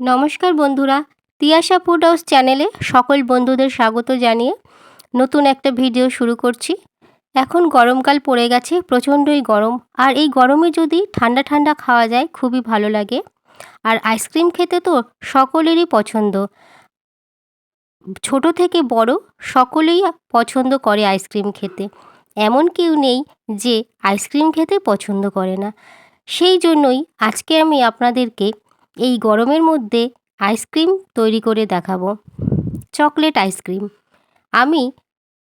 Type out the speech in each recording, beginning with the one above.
নমস্কার বন্ধুরা, Tiyasha food house চ্যানেলে সকল বন্ধুদের স্বাগত জানিয়ে নতুন একটা ভিডিও শুরু করছি। এখন গরমকাল পড়ে গেছে, প্রচণ্ডই গরম। আর এই গরমে যদি ঠান্ডা ঠান্ডা খাওয়া যায়, খুবই ভালো লাগে। আর আইসক্রিম খেতে তো সকলেরই পছন্দ। ছোট থেকে বড় সকলেই পছন্দ করে আইসক্রিম খেতে। এমন কেউ নেই যে আইসক্রিম খেতে পছন্দ করে না। সেই জন্যই আজকে আমি আপনাদেরকে এই গরমের মধ্যে আইসক্রিম তৈরি করে দেখাবো। চকলেট আইসক্রিম আমি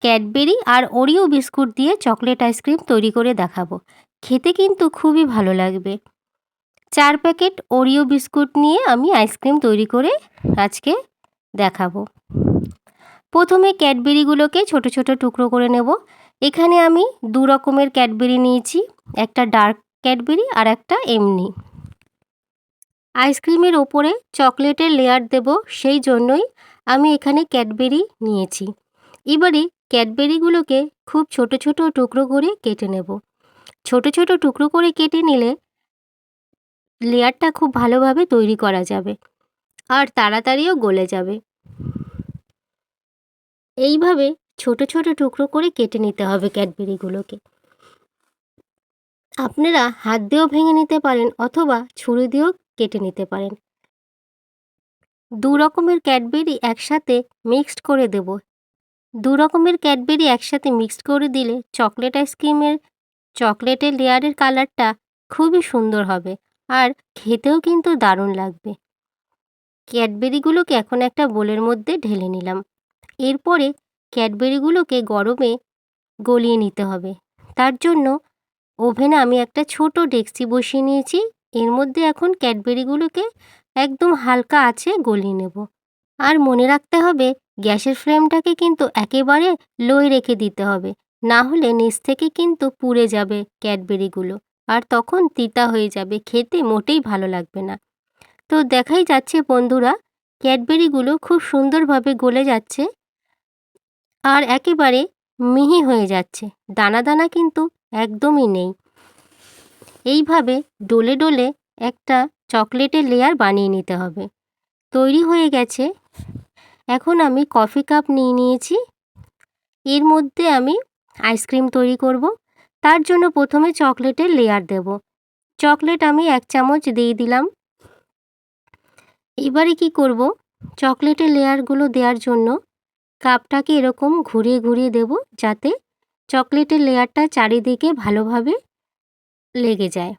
ক্যাডবেরি আর ওরিও বিস্কুট দিয়ে চকলেট আইসক্রিম তৈরি করে দেখাবো। খেতে কিন্তু খুবই ভালো লাগবে। চার প্যাকেট ওরিও বিস্কুট নিয়ে আমি আইসক্রিম তৈরি করে আজকে দেখাবো। প্রথমে ক্যাডবেরিগুলোকে ছোট ছোট টুকরো করে নেব। এখানে আমি দু রকমের ক্যাডবেরি নিয়েছি। একটা ডার্ক ক্যাডবেরি আর একটা এমনি। আইসক্রিমের ওপরে চকলেটের লেয়ার দেব সেই জন্যই আমি এখানে ক্যাডবেরি নিয়েছি। এবারে ক্যাডবেরিগুলোকে খুব ছোট ছোট টুকরো করে কেটে নেব। ছোট ছোট টুকরো করে কেটে নিলে লেয়ারটা খুব ভালোভাবে তৈরি করা যাবে আর তাড়াতাড়িও গলে যাবে। এইভাবে ছোট ছোট টুকরো করে কেটে নিতে হবে ক্যাডবেরিগুলোকে। আপনারা হাত দিয়েও ভেঙে নিতে পারেন অথবা ছুরি দিয়েও কেটে নিতে পারেন। দু রকমের ক্যাডবেরি একসাথে মিক্সড করে দেব। দু রকমের ক্যাডবেরি একসাথে মিক্সড করে দিলে চকলেট আইসক্রিমের, চকলেটের লেয়ারের কালারটা খুবই সুন্দর হবে আর খেতেও কিন্তু দারুণ লাগবে। ক্যাডবেরিগুলোকে এখন একটা বোলের মধ্যে ঢেলে নিলাম। এরপরে ক্যাডবেরিগুলোকে গরমে গলিয়ে নিতে হবে। তার জন্য ওভেনে আমি একটা ছোট ডেক্সি বসিয়ে নিয়েছি। এর মধ্যে এখন ক্যাডবেরিগুলোকে একদম হালকা আছে গলিয়ে নেব। আর মনে রাখতে হবে, গ্যাসের ফ্লেমটাকে কিন্তু একেবারে লোয় রেখে দিতে হবে। না হলে নিচ থেকে কিন্তু পুড়ে যাবে ক্যাডবেরিগুলো আর তখন তিতা হয়ে যাবে, খেতে মোটেই ভালো লাগবে না। তো দেখাই যাচ্ছে বন্ধুরা, ক্যাডবেরিগুলো খুব সুন্দরভাবে গলে যাচ্ছে আর একেবারে মিহি হয়ে যাচ্ছে। দানা দানা কিন্তু একদমই নেই। এইভাবে ডোলে ডোলে একটা চকলেটের লেয়ার বানিয়ে নিতে হবে। তৈরি হয়ে গেছে। এখন আমি কফি কাপ নিয়ে নিয়েছি। এর মধ্যে আমি আইসক্রিম তৈরি করব। তার জন্য প্রথমে চকলেটের লেয়ার দেব। চকলেট আমি এক চামচ দিয়ে দিলাম। এবারে কি করব? চকলেটের লেয়ারগুলো দেওয়ার জন্য কাপটাকে এরকম ঘুরিয়ে ঘুরিয়ে দেব যাতে চকলেটের লেয়ারটা চারিদিকে ভালোভাবে লেগে যায়।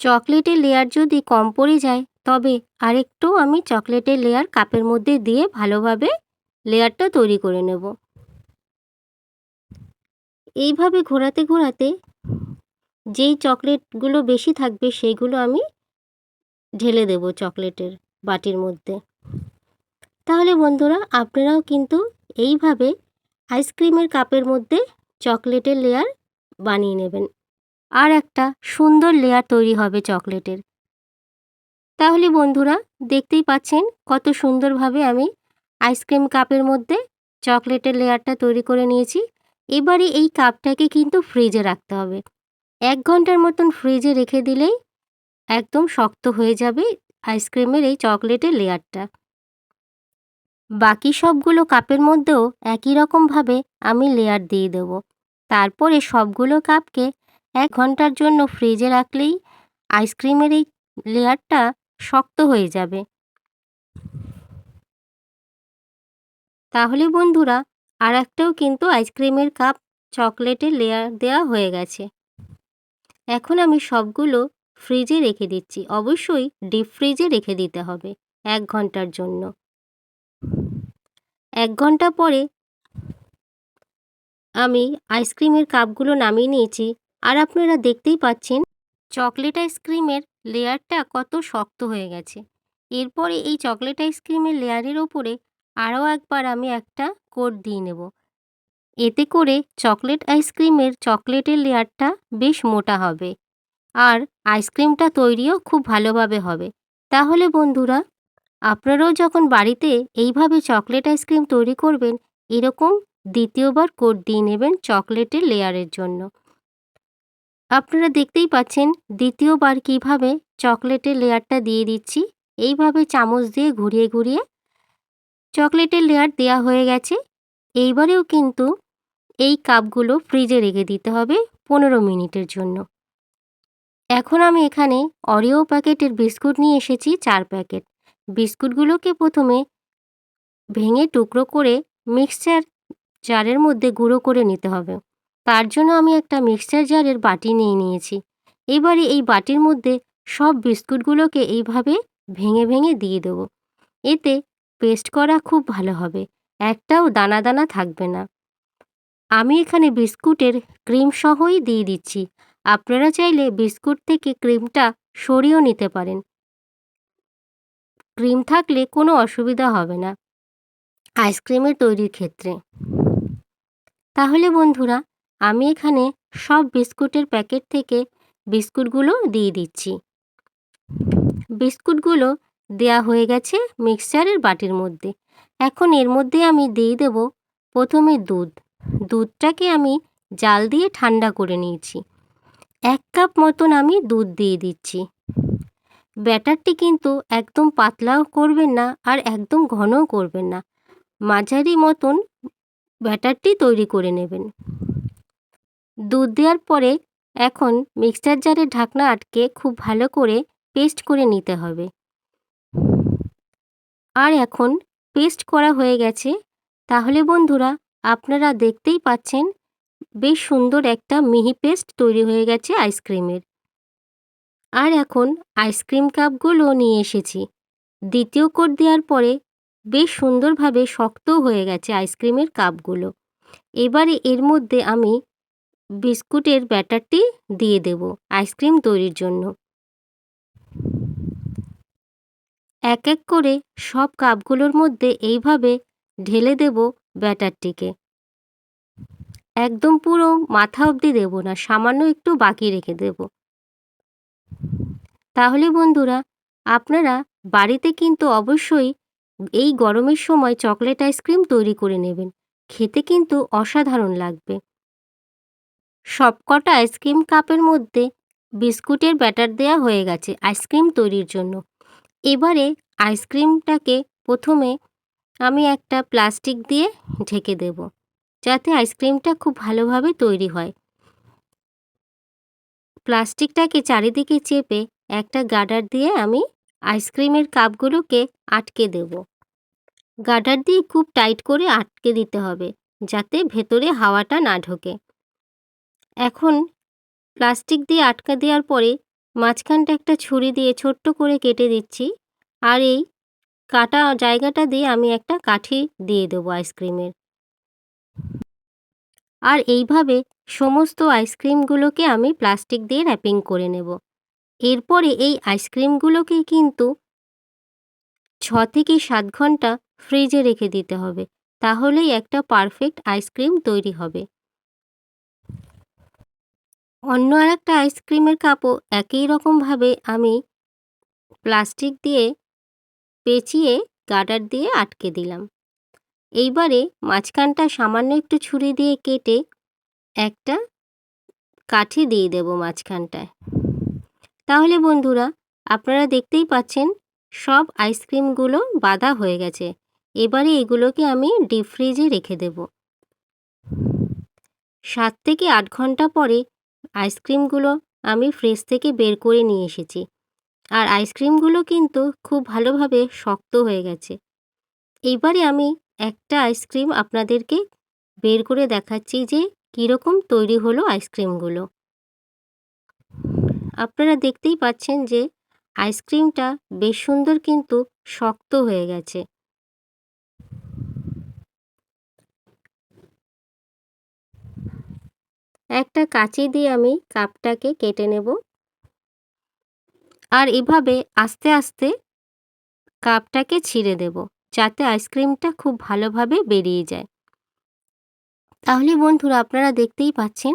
চকলেটের লেয়ার যদি কম পড়ে যায়, তবে আরেকটু আমি চকলেটের লেয়ার কাপের মধ্যে দিয়ে ভালোভাবে লেয়ারটা তৈরি করে নেব। এইভাবে ঘোরাতে ঘোরাতে যেই চকলেটগুলো বেশি থাকবে সেইগুলো আমি ঢেলে দেব চকলেটের বাটির মধ্যে। তাহলে বন্ধুরা, আপনারাও কিন্তু এইভাবে আইসক্রিমের কাপের মধ্যে চকলেটের লেয়ার বানিয়ে নেবেন। আর একটা সুন্দর লেয়ার তৈরি হবে চকলেটের। তাহলে বন্ধুরা, দেখতেই পাচ্ছেন কত সুন্দরভাবে আমি আইসক্রিম কাপের মধ্যে চকলেটের লেয়ারটা তৈরি করে নিয়েছি। এবারে এই কাপটাকে কিন্তু ফ্রিজে রাখতে হবে। এক ঘণ্টার মতন ফ্রিজে রেখে দিলেই একদম শক্ত হয়ে যাবে আইসক্রিমের এই চকলেটের লেয়ারটা বাকি সবগুলো কাপের মধ্যেও একই রকমভাবে আমি লেয়ার দিয়ে দেব। তারপরে সবগুলো কাপকে এক ঘণ্টার জন্য ফ্রিজে রাখলেই আইসক্রিমের এই লেয়ারটা শক্ত হয়ে যাবে। তাহলে বন্ধুরা আর একটাও কিন্তু আইসক্রিমের কাপ চকলেটের লেয়ার দেওয়া হয়ে গেছে। এখন আমি সবগুলো ফ্রিজে রেখে দিচ্ছি। অবশ্যই ডিপ ফ্রিজে রেখে দিতে হবে এক ঘণ্টার জন্য। এক ঘণ্টা পরে আমি আইসক্রিমের কাপগুলো নামিয়ে নিয়েছি। আর আপনারা দেখতেই পাচ্ছেন, চকলেট আইসক্রিমের লেয়ারটা কত শক্ত হয়ে গেছে। এরপরে এই চকলেট আইসক্রিমের লেয়ারের ওপরে আরও একবার আমি একটা কোট দিয়ে নেব। এতে করে চকলেট আইসক্রিমের চকলেটের লেয়ারটা বেশ মোটা হবে। আর আইসক্রিমটা তৈরিও খুব ভালোভাবে হবে। তাহলে বন্ধুরা, আপনারাও যখন বাড়িতে এইভাবে চকলেট আইসক্রিম তৈরি করবেন, এরকম দ্বিতীয়বার কোট দিয়ে নেবেন চকলেটের লেয়ারের জন্য। আপনারা দেখতেই পাচ্ছেন দ্বিতীয়বার কীভাবে চকলেটের লেয়ারটা দিয়ে দিচ্ছি। এইভাবে চামচ দিয়ে ঘুরিয়ে ঘুরিয়ে চকলেটের লেয়ার দেয়া হয়ে গেছে। এইবারেও কিন্তু এই কাপগুলো ফ্রিজে রেখে দিতে হবে পনেরো মিনিটের জন্য। এখন আমি এখানে অরিও প্যাকেটের বিস্কুট নিয়ে এসেছি চার প্যাকেট। বিস্কুটগুলোকে প্রথমে ভেঙে টুকরো করে মিক্সচার জারের মধ্যে গুঁড়ো করে নিতে হবে। তার জন্য আমি একটা মিক্সচার জারের বাটি নিয়ে নিয়েছি। এবারে এই বাটির মধ্যে সব বিস্কুটগুলোকে এইভাবে ভেঙে ভেঙে দিয়ে দেবো। এতে পেস্ট করা খুব ভালো হবে, একটাও দানা দানা থাকবে না। আমি এখানে বিস্কুটের ক্রিম সহই দিয়ে দিচ্ছি। আপনারা চাইলে বিস্কুট থেকে ক্রিমটা সরিয়েও নিতে পারেন। ক্রিম থাকলে কোনো অসুবিধা হবে না। আইসক্রিমের তৈরির ক্ষেত্রে। তাহলে বন্ধুরা, আমি এখানে সব বিস্কুটের প্যাকেট থেকে বিস্কুটগুলো দিয়ে দিচ্ছি। বিস্কুটগুলো দেয়া হয়ে গেছে মিক্সচারের বাটির মধ্যে। এখন এর মধ্যে আমি দিয়ে দেব প্রথমে দুধ। দুধটাকে আমি জাল দিয়ে ঠান্ডা করে নিয়েছি। এক কাপ মতন আমি দুধ দিয়ে দিচ্ছি। ব্যাটারটি কিন্তু একদম পাতলাও করবেন না আর একদম ঘনও করবেন না। মাঝারি মতন ব্যাটারটি তৈরি করে নেবেন। দুধ দেওয়ার পরে এখন মিক্সচার জারের ঢাকনা আটকে খুব ভালো করে পেস্ট করে নিতে হবে। আর এখন পেস্ট করা হয়ে গেছে। তাহলে বন্ধুরা, আপনারা দেখতেই পাচ্ছেন, বেশ সুন্দর একটা মিহি পেস্ট তৈরি হয়ে গেছে আইসক্রিমের। আর এখন আইসক্রিম কাপগুলো নিয়ে এসেছি। দ্বিতীয় কোট দেওয়ার পরে বেশ সুন্দরভাবে শক্তও হয়ে গেছে আইসক্রিমের কাপগুলো। এবারে এর মধ্যে আমি বিস্কুটের ব্যাটারটি দিয়ে দেব আইসক্রিম তৈরির জন্য। এক এক করে সব কাপগুলোর মধ্যে এইভাবে ঢেলে দেব ব্যাটারটিকে। একদম পুরো মাথা অবধি দেব না, সামান্য একটু বাকি রেখে দেব। তাহলে বন্ধুরা, আপনারা বাড়িতে কিন্তু অবশ্যই এই গরমের সময় চকলেট আইসক্রিম তৈরি করে নেবেন। খেতে কিন্তু অসাধারণ লাগবে। সবকটা আইসক্রিম কাপের মধ্যে বিস্কুটের ব্যাটার দেয়া হয়ে গেছে আইসক্রিম তৈরির জন্য। এবারে আইসক্রিমটাকে প্রথমে আমি একটা প্লাস্টিক দিয়ে ঢেকে দেব, যাতে আইসক্রিমটা খুব ভালোভাবে তৈরি হয়। প্লাস্টিকটাকে চারিদিকে চেপে একটা গার্ডার দিয়ে আমি আইসক্রিমের কাপগুলোকে আটকে দেব। গার্ডার দিয়ে খুব টাইট করে আটকে দিতে হবে, যাতে ভেতরে হাওয়াটা না ঢোকে। এখন প্লাস্টিক দিয়ে আটকা দেওয়ার পরে মাঝখানটা একটা ছুরি দিয়ে ছোট্ট করে কেটে দিচ্ছি আর এই কাটা জায়গাটা দিয়ে আমি একটা কাঠি দিয়ে দেবো আইসক্রিমের। আর এইভাবে সমস্ত আইসক্রিমগুলোকে আমি প্লাস্টিক দিয়ে র্যাপিং করে নেব। এরপরে এই আইসক্রিমগুলোকে কিন্তু ছ থেকে সাত ঘণ্টা ফ্রিজে রেখে দিতে হবে। তাহলেই একটা পারফেক্ট আইসক্রিম তৈরি হবে। অন্য আর একটা আইসক্রিমের কাপও একই রকমভাবে আমি প্লাস্টিক দিয়ে পেঁচিয়ে, গার্ডার দিয়ে আটকে দিলাম। এইবারে মাঝখানটা সামান্য একটু ছুরি দিয়ে কেটে একটা কাঠি দিয়ে দেব মাঝখানটায়। তাহলে বন্ধুরা, আপনারা দেখতেই পাচ্ছেন, সব আইসক্রিমগুলো বাঁধা হয়ে গেছে। এবারে এগুলোকে আমি ডিপ ফ্রিজে রেখে দেব। সাত থেকে আট ঘণ্টা পরে আইসক্রিমগুলো আমি ফ্রিজ থেকে বের করে নিয়ে এসেছি। আর আইসক্রিমগুলো কিন্তু খুব ভালোভাবে শক্ত হয়ে গেছে। এইবারে আমি একটা আইসক্রিম আপনাদেরকে বের করে দেখাচ্ছি যে কীরকম তৈরি হলো আইসক্রিমগুলো। আপনারা দেখতেই পাচ্ছেন যে আইসক্রিমটা বেশ সুন্দর কিন্তু শক্ত হয়ে গেছে। একটা কাঁচি দিয়ে আমি কাপটাকে কেটে নেব। আর এভাবে আস্তে আস্তে কাপটাকে ছিঁড়ে দেব যাতে আইসক্রিমটা খুব ভালোভাবে বেরিয়ে যায়। তাহলে বন্ধুরা আপনারা দেখতেই পাচ্ছেন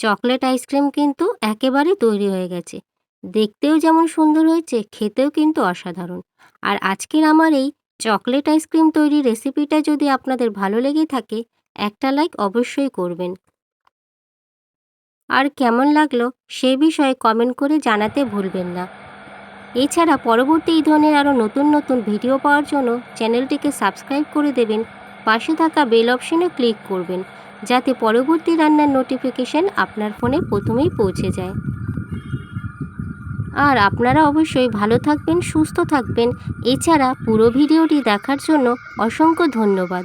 চকলেট আইসক্রিম কিন্তু একেবারে তৈরি হয়ে গেছে। দেখতেও যেমন সুন্দর হয়েছে, খেতেও কিন্তু অসাধারণ। আর আজকের আমার এই চকলেট আইসক্রিম তৈরির রেসিপিটা যদি আপনাদের ভালো লেগে থাকে, একটা লাইক অবশ্যই করবেন। আর কেমন লাগল সে বিষয়ে কমেন্ট করে জানাতে ভুলবেন না। এছাড়া পরবর্তী এই ধরনের আরও নতুন নতুন ভিডিও পাওয়ার জন্য চ্যানেলটিকে সাবস্ক্রাইব করে দেবেন। পাশে থাকা বেল অপশনে ক্লিক করবেন। যাতে পরবর্তী রান্নার নোটিফিকেশান আপনার ফোনে প্রথমেই পৌঁছে যায়। আর আপনারা অবশ্যই ভালো থাকবেন, সুস্থ থাকবেন। এছাড়া পুরো ভিডিওটি দেখার জন্য অসংখ্য ধন্যবাদ।